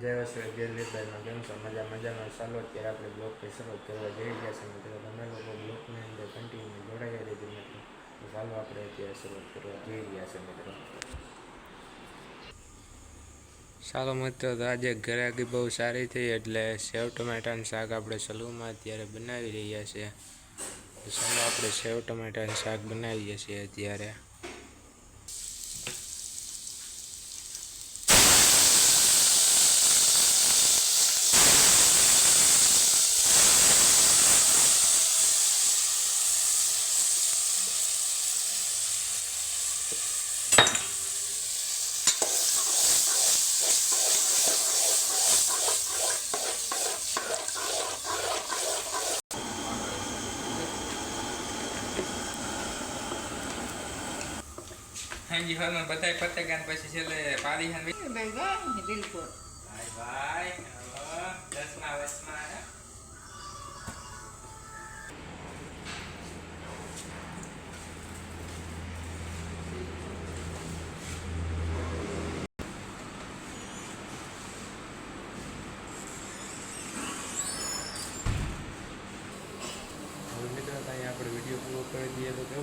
જય વસરે ગેરલીભાઈમાં કેમ છો? મજા, મજામાં. ચાલો, અત્યારે આપણે બ્લોગની શરૂઆત કરવા જઈ ગયા છે મિત્રો. તમે લોકો બ્લોગની અંદર કન્ટિન્યુ જોડાઈ રહેજો મિત્રો. તો ચાલો આપણે અત્યારે શરૂઆત કરવા જઈ રહ્યા છે મિત્રો. ચાલો મિત્રો, તો આજે ઘરાકી બહુ સારી થઈ એટલે સેવ ટમેટાનું શાક આપણે સલૂમાં અત્યારે બનાવી રહ્યા છીએ. ચાલો આપણે સેવ ટમેટાનું શાક બનાવીએ છીએ અત્યારે. હાજી હાલમાં બધાય પતંગ પછી છેલ્લે પાડી હાન બિલકુલ. ભાઈ ભાઈ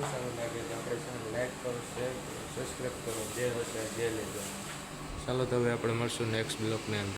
દઈએ સારું લાગે તો આપણે ચેનલ લાઈક કરો શેર કરો સબસ્ક્રાઈબ કરો. જે હશે જે લેજો ચાલો તો હવે આપણે મળશું નેક્સ્ટ બ્લોકની અંદર.